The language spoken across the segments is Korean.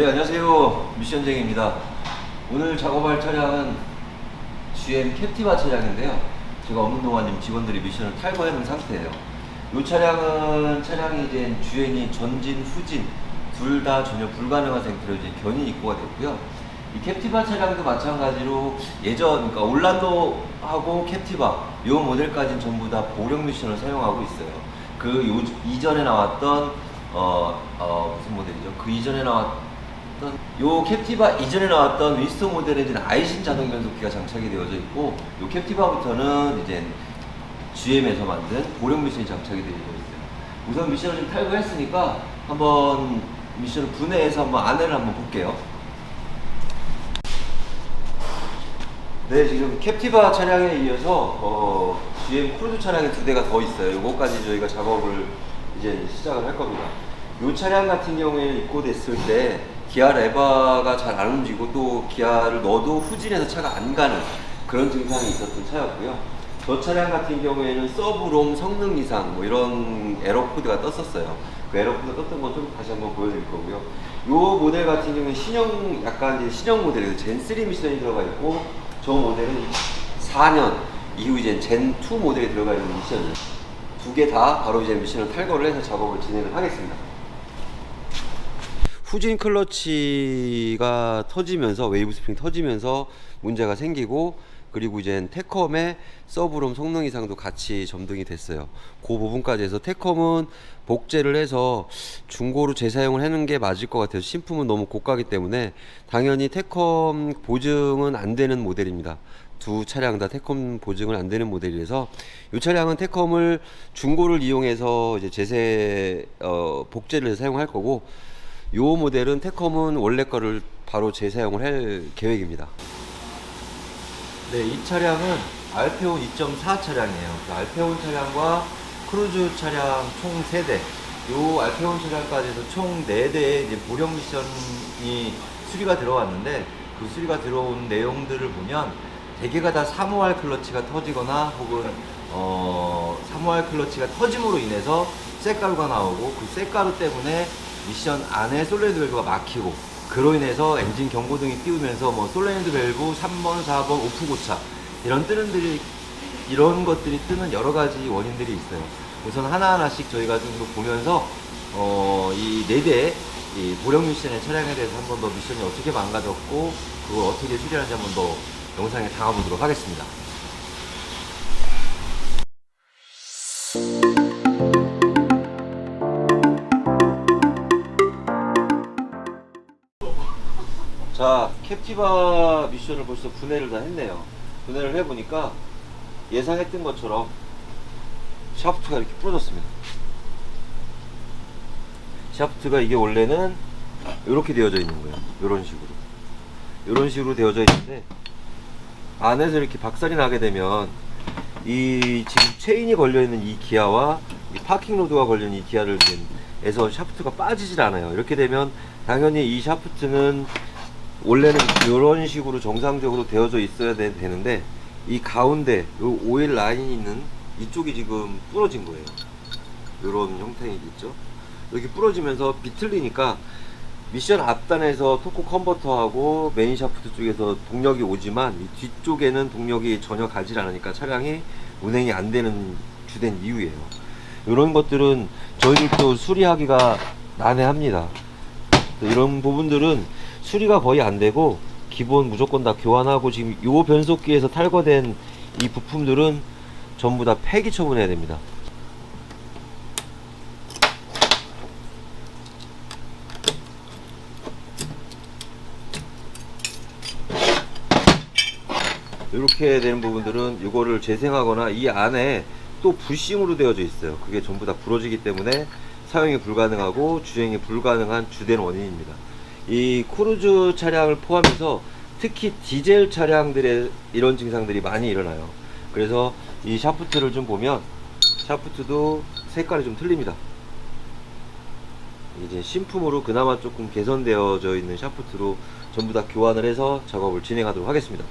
네, 안녕하세요. 미션쟁입니다. 오늘 작업할 차량은 GM 캡티바 차량인데요. 제가 없는 동안 직원들이 미션을 탈거해 놓은 상태예요. 이 차량은 차량이 이제 주행이 전진, 후진 둘 다 전혀 불가능한 상태로 이제 견인 입고가 됐고요. 이 캡티바 차량도 마찬가지로 예전, 그러니까 올란도하고 캡티바 이 모델까지는 전부 다 보령 미션을 사용하고 있어요. 그 요, 이전에 나왔던 어, 어, 무슨 모델이죠? 그 이전에 나왔던 요 캡티바 이전에 나왔던 윈스턴 모델에는 아이신 자동 변속기가 장착이 되어져 있고 요 캡티바부터는 이제 GM에서 만든 보령 미션이 장착이 되어 있어요. 우선 미션을 좀 탈거했으니까 한번 미션을 분해해서 한번 안내를 한번 볼게요. 네, 지금 캡티바 차량에 이어서 어, GM 크루즈 차량이 두 대가 더 있어요. 요거까지 저희가 작업을 이제 시작을 할 겁니다. 요 차량 같은 경우에 입고됐을 때 기아 레바가 잘 안 움직이고 또 기아를 넣어도 후진해서 차가 안 가는 그런 증상이 있었던 차였고요. 저 차량 같은 경우에는 서브롬 성능 이상 뭐 이런 에러 코드가 떴었어요. 그 에러 코드 떴던 건 좀 다시 한번 보여드릴 거고요. 요 모델 같은 경우는 신형 약간 이제 신형 모델이에요. 젠3 미션이 들어가 있고 저 모델은 4년 이후 이제 젠2 모델이 들어가 있는 미션을 두 개 다 바로 이제 미션을 탈거를 해서 작업을 진행을 하겠습니다. 후진 클러치가 터지면서 웨이브 스프링 터지면서 문제가 생기고 그리고 이제 테컴의 서브롬 성능 이상도 같이 점등이 됐어요. 그 부분까지 해서 테컴은 복제를 해서 중고로 재사용을 하는 게 맞을 것 같아요. 신품은 너무 고가기 때문에 당연히 테컴 보증은 안 되는 모델입니다. 두 차량 다 테컴 보증은 안 되는 모델이라서 이 차량은 테컴을 중고를 이용해서 이제 재세 어, 복제를 사용할 거고 요 모델은 테컴은 원래 거를 바로 재사용을 할 계획입니다. 네, 이 차량은 알페온 2.4 차량이에요. 그 알페온 차량과 크루즈 차량 총 3대. 요 알페온 차량까지 해서 총 4대의 이제 보령 미션이 수리가 들어왔는데 그 수리가 들어온 내용들을 보면 대개가 다 3호알 클러치가 터지거나 혹은 어 3호알 클러치가 터짐으로 인해서 쇳가루가 나오고 그 쇳가루 때문에 미션 안에 솔레드 밸브가 막히고 그로 인해서 엔진 경고등이 띄우면서 뭐 솔레드 밸브 3번, 4번 오프 고차 이런 뜨는 들이 이런 것들이 뜨는 여러 가지 원인들이 있어요. 우선 하나하나씩 저희가 좀더 보면서 어, 이 네대이 보령 미션의 차량에 대해서 한 번 더 미션이 어떻게 망가졌고 그걸 어떻게 수리하는지 한 번 더 영상에 담아보도록 하겠습니다. 자, 캡티바 미션을 벌써 분해를 다 했네요. 분해를 해보니까 예상했던 것처럼 샤프트가 이렇게 부러졌습니다. 샤프트가 이게 원래는 이렇게 되어져 있는 거예요. 이런 식으로. 이런 식으로 되어져 있는데 안에서 이렇게 박살이 나게 되면 이 지금 체인이 걸려 있는 이 기아와 이 파킹 로드가 있는 이 기아를 에서 샤프트가 빠지질 않아요. 이렇게 되면 당연히 이 샤프트는 원래는 이런 식으로 정상적으로 되어져 있어야 되, 되는데 이 가운데 요 오일 라인이 있는 이쪽이 지금 부러진 거예요. 이런 형태이 있죠. 이렇게 부러지면서 비틀리니까 미션 앞단에서 토크 컨버터하고 메인 샤프트 쪽에서 동력이 오지만 이 뒤쪽에는 동력이 전혀 가지 않으니까 차량이 운행이 안 되는 주된 이유예요. 이런 것들은 저희들도 수리하기가 난해합니다. 이런 부분들은 수리가 거의 안 되고 기본 무조건 다 교환하고 지금 요 변속기에서 탈거된 이 부품들은 전부 다 폐기 처분해야 됩니다. 이렇게 되는 부분들은 이거를 재생하거나 이 안에 또 부싱으로 되어져 있어요. 그게 전부 다 부러지기 때문에 사용이 불가능하고 주행이 불가능한 주된 원인입니다. 이 크루즈 차량을 포함해서 특히 디젤 차량들의 이런 증상들이 많이 일어나요. 그래서 이 샤프트를 좀 보면 샤프트도 색깔이 좀 틀립니다. 이제 신품으로 그나마 조금 개선되어져 있는 샤프트로 전부 다 교환을 해서 작업을 진행하도록 하겠습니다.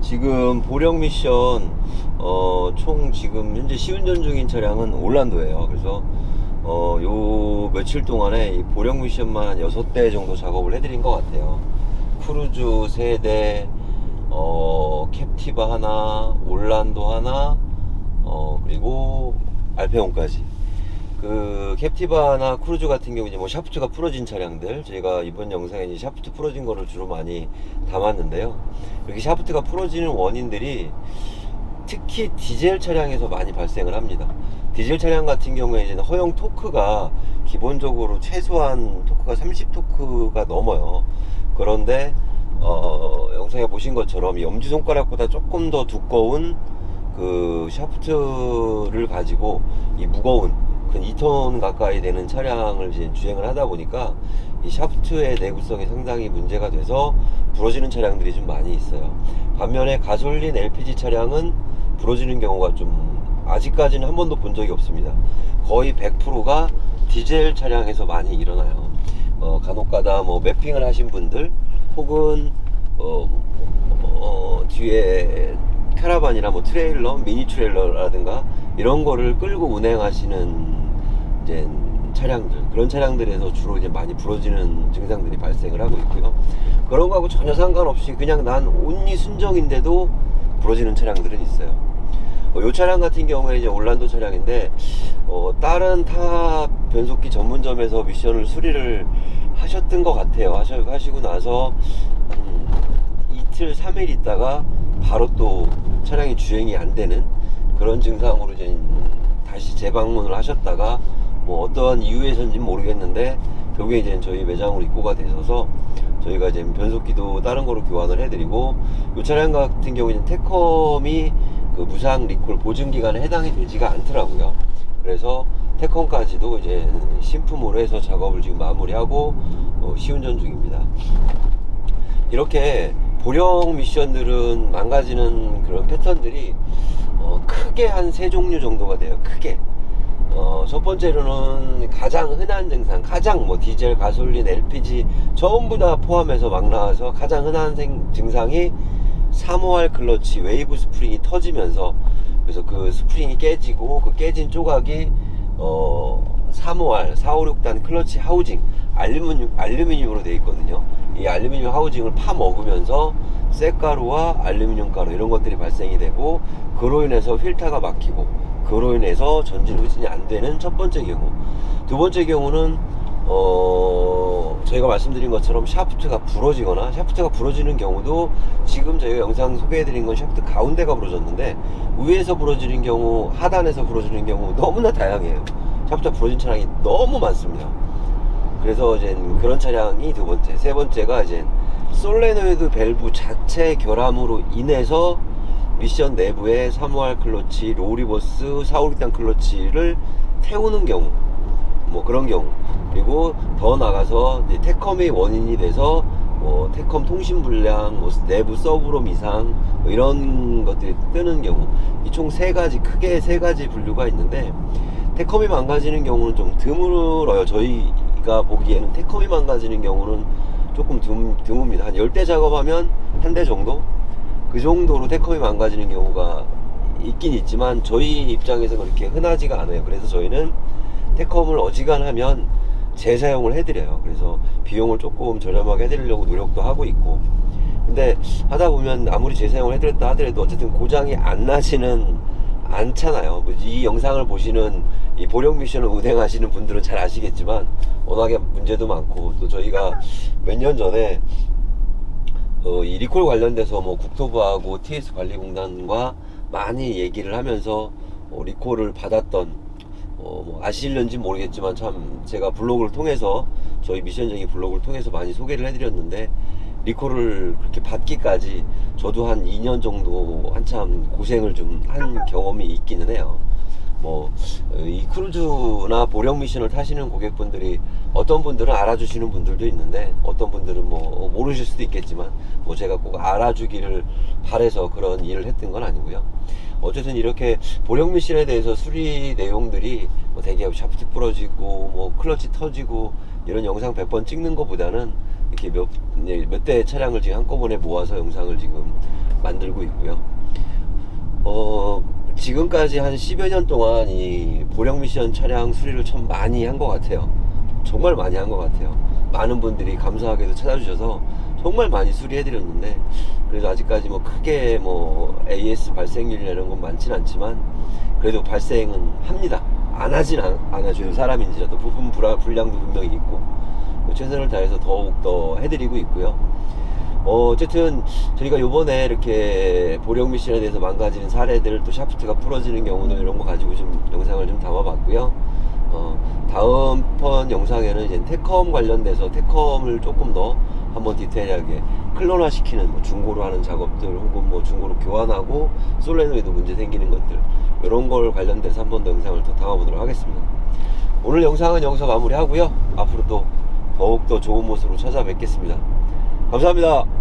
지금 보령 미션 어, 총 지금 현재 시운전 중인 차량은 올란도예요. 그래서 어, 요 며칠 동안에 이 보령 미션만 한 6대 정도 작업을 해드린 것 같아요. 크루즈 3대, 어, 캡티바 하나, 올란도 하나, 어, 그리고 알페온까지. 그 캡티바나 크루즈 같은 경우 이제 뭐 샤프트가 부러진 차량들 저희가 이번 영상에 이제 샤프트 부러진 거를 주로 많이 담았는데요. 이렇게 샤프트가 부러지는 원인들이 특히 디젤 차량에서 많이 발생을 합니다. 디젤 차량 같은 경우에 이제 허용 토크가 기본적으로 최소한 토크가 30 토크가 넘어요. 그런데 어, 영상에 보신 것처럼 이 엄지 손가락보다 조금 더 두꺼운 그 샤프트를 가지고 이 무거운 근 2톤 가까이 되는 차량을 이제 주행을 하다 보니까 이 샤프트의 내구성이 상당히 문제가 돼서 부러지는 차량들이 좀 많이 있어요. 반면에 가솔린 LPG 차량은 부러지는 경우가 좀 아직까지는 한 번도 본 적이 없습니다. 거의 100%가 디젤 차량에서 많이 일어나요. 어, 간혹가다 뭐 매핑을 하신 분들 혹은 어, 어, 뒤에 카라반이나 뭐 트레일러, 미니 트레일러라든가 이런 거를 끌고 운행하시는 이제 차량들 그런 차량들에서 주로 이제 많이 부러지는 증상들이 발생을 하고 있고요. 그런 거하고 전혀 상관없이 그냥 난 온리 순정인데도 부러지는 차량들은 있어요. 어, 이 차량 같은 경우에 이제 올란도 차량인데 어, 다른 타 변속기 전문점에서 미션을 수리를 하셨던 것 같아요. 하셔, 하시고 나서 한 이틀, 3일 있다가 바로 또 차량이 주행이 안 되는 그런 증상으로 이제 다시 재방문을 하셨다가 뭐 어떠한 이유에서인지 모르겠는데 결국에 이제 저희 매장으로 입고가 되셔서 저희가 이제 변속기도 다른 거로 교환을 해드리고 이 차량 같은 경우에는 테컴이 그 무상 리콜 보증 기간에 해당이 되지가 않더라고요. 그래서 테컴까지도 이제 신품으로 해서 작업을 지금 마무리하고 어, 시운전 중입니다. 이렇게 보령 미션들은 망가지는 그런 패턴들이 어, 크게 한 세 종류 정도가 돼요. 크게. 어, 첫 번째로는 가장 흔한 증상, 가장 뭐 디젤, 가솔린, LPG 전부 다 포함해서 막 나와서 가장 흔한 생, 증상이 3호알 클러치 웨이브 스프링이 터지면서 그래서 그 스프링이 깨지고 그 깨진 조각이 어 3호알 456단 클러치 하우징 알루미늄 알루미늄으로 되어 있거든요. 이 알루미늄 하우징을 파 먹으면서 쇳가루와 알루미늄 가루 이런 것들이 발생이 되고 그로 인해서 필터가 막히고 그로 인해서 전진 후진이 안 되는 첫 번째 경우. 두 번째 경우는 어 저희가 말씀드린 것처럼 샤프트가 부러지거나 샤프트가 부러지는 경우도 지금 저희가 영상 소개해드린 건 샤프트 가운데가 부러졌는데 위에서 부러지는 경우 하단에서 부러지는 경우 너무나 다양해요. 샤프트가 부러진 차량이 너무 많습니다. 그래서 이제 그런 차량이 두 번째, 세 번째가 이제 솔레노이드 밸브 자체 결함으로 인해서 미션 내부에 3호알 클러치, 로리버스, 456단 클러치를 태우는 경우, 뭐 그런 경우, 그리고 더 나가서 테컴의 원인이 돼서 뭐 테컴 통신 불량, 뭐 내부 서브롬 이상 뭐 이런 것들이 뜨는 경우, 이 총 세 가지 크게 세 가지 분류가 있는데 테컴이 망가지는 경우는 좀 드물어요. 저희가 보기에는 테컴이 망가지는 경우는 조금 드문, 드뭅니다. 한 10대 작업하면 한 대 정도? 그 정도로 테컴이 망가지는 경우가 있긴 있지만 저희 입장에서는 그렇게 흔하지가 않아요. 그래서 저희는 테컴을 어지간하면 재사용을 해드려요. 그래서 비용을 조금 저렴하게 해드리려고 노력도 하고 있고. 근데 하다 보면 아무리 재사용을 해드렸다 하더라도 어쨌든 고장이 안 나지는 않잖아요. 뭐이 영상을 보시는 이 보령 미션을 운행하시는 분들은 잘 아시겠지만 워낙에 문제도 많고 또 저희가 몇 년 전에 어, 이 리콜 관련돼서 뭐 국토부하고 TS 관리공단과 많이 얘기를 하면서 어, 리콜을 받았던 어, 뭐 아실는지 모르겠지만 참 제가 블로그를 통해서 저희 미션쟁이 블로그를 통해서 많이 소개를 해드렸는데 리콜을 그렇게 받기까지 저도 한 2년 정도 한참 고생을 좀 한 경험이 있기는 해요. 뭐 이 크루즈나 보령 미션을 타시는 고객분들이 어떤 분들은 알아주시는 분들도 있는데 어떤 분들은 뭐 모르실 수도 있겠지만 뭐 제가 꼭 알아주기를 바래서 그런 일을 했던 건 아니고요. 어쨌든 이렇게 보령 미션에 대해서 수리 내용들이 뭐 되게 샤프트 부러지고 뭐 클러치 터지고 이런 영상 100번 찍는 것보다는 이렇게 몇, 몇대 차량을 지금 한꺼번에 모아서 영상을 지금 만들고 있고요. 어, 지금까지 한 10여 년 동안 이 보령 미션 차량 수리를 참 많이 한 것 같아요. 정말 많이 한 것 같아요. 많은 분들이 감사하게도 찾아주셔서 정말 많이 수리해드렸는데 그래도 아직까지 뭐 크게 뭐 AS 발생률이나 이런 건 많진 않지만 그래도 발생은 합니다. 안 하진 않, 않아줘요. 사람인지라도 부품 불화, 불량도 분명히 있고 뭐 최선을 다해서 더욱 더 해드리고 있고요. 어, 어쨌든 저희가 요번에 이렇게 보령 미션에 대해서 망가지는 사례들 또 샤프트가 풀어지는 경우는 이런 거 가지고 좀 영상을 좀 담아봤고요. 어, 다음 번 영상에는 이제 테컴 관련돼서 테컴을 조금 더 한번 디테일하게 클론화 시키는 뭐 중고로 하는 작업들 혹은 뭐 중고로 교환하고 솔레노이드 문제 생기는 것들 이런 걸 관련돼서 한 번 더 영상을 더 담아보도록 하겠습니다. 오늘 영상은 여기서 마무리하고요. 앞으로 또 더욱 더 좋은 모습으로 찾아뵙겠습니다. 감사합니다.